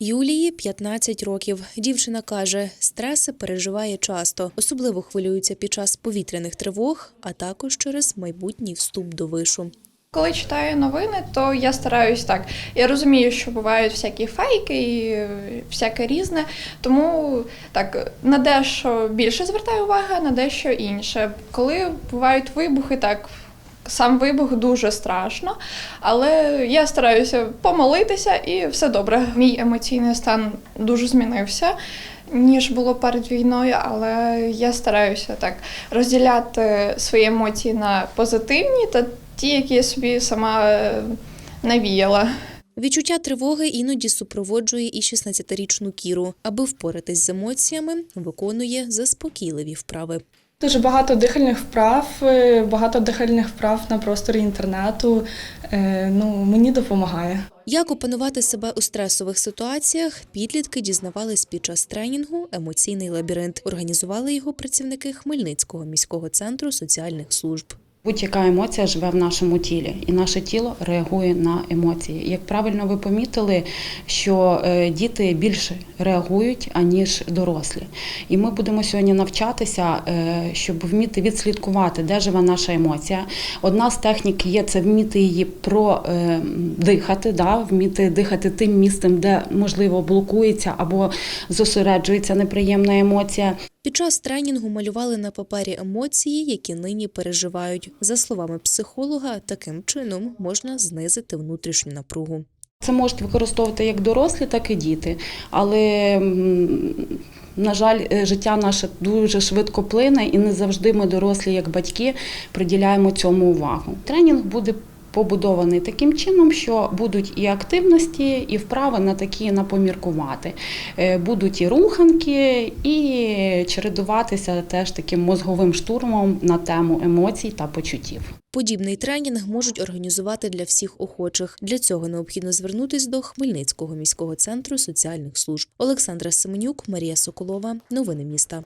Юлії 15 років. Дівчина каже, стреси переживає часто, особливо хвилюється під час повітряних тривог, а також через майбутній вступ до вишу. Коли читаю новини, то я стараюсь так. Я розумію, що бувають всякі фейки і всяке різне. Тому так на дещо більше звертаю увагу, на дещо інше. Коли бувають вибухи, так. Сам вибух дуже страшно, але я стараюся помолитися і все добре. Мій емоційний стан дуже змінився, ніж було перед війною, але я стараюся так розділяти свої емоції на позитивні та ті, які я собі сама е, навіяла. Відчуття тривоги іноді супроводжує і 16-річну Кіру. Аби впоратись з емоціями, виконує заспокійливі вправи. Дуже багато дихальних вправ, е, багато дихальних вправ на просторі інтернету. Е, Ну, мені допомагає. Як опанувати себе у стресових ситуаціях, підлітки дізнавались під час тренінгу Емоційний лабіринт. Організували його працівники Хмельницького міського центру соціальних служб. Будь-яка емоція живе в нашому тілі, і наше тіло реагує на емоції. Як правильно ви помітили, що е, діти більше реагують аніж дорослі. І ми будемо сьогодні навчатися, е, щоб вміти відслідкувати, де живе наша емоція. Одна з технік є це вміти її продихати, да, вміти дихати тим місцем, де можливо блокується або зосереджується неприємна емоція. Під час тренінгу малювали на папері емоції, які нині переживають. За словами психолога, таким чином можна знизити внутрішню напругу. Це можуть використовувати як дорослі, так і діти. Але, на жаль, е, життя наше дуже швидко плине, і не завжди ми, дорослі, як батьки, приділяємо цьому увагу. Тренінг буде побудований таким чином, що будуть і активності, і вправи на такі на поміркувати. Е, Будуть і руханки, і чередуватися теж таким мозговим штурмом на тему емоцій та почуттів. Подібний тренінг можуть організувати для всіх охочих. Для цього необхідно звернутись до Хмельницького міського центру соціальних служб. Олександра Семенюк, Марія Соколова. Новини міста.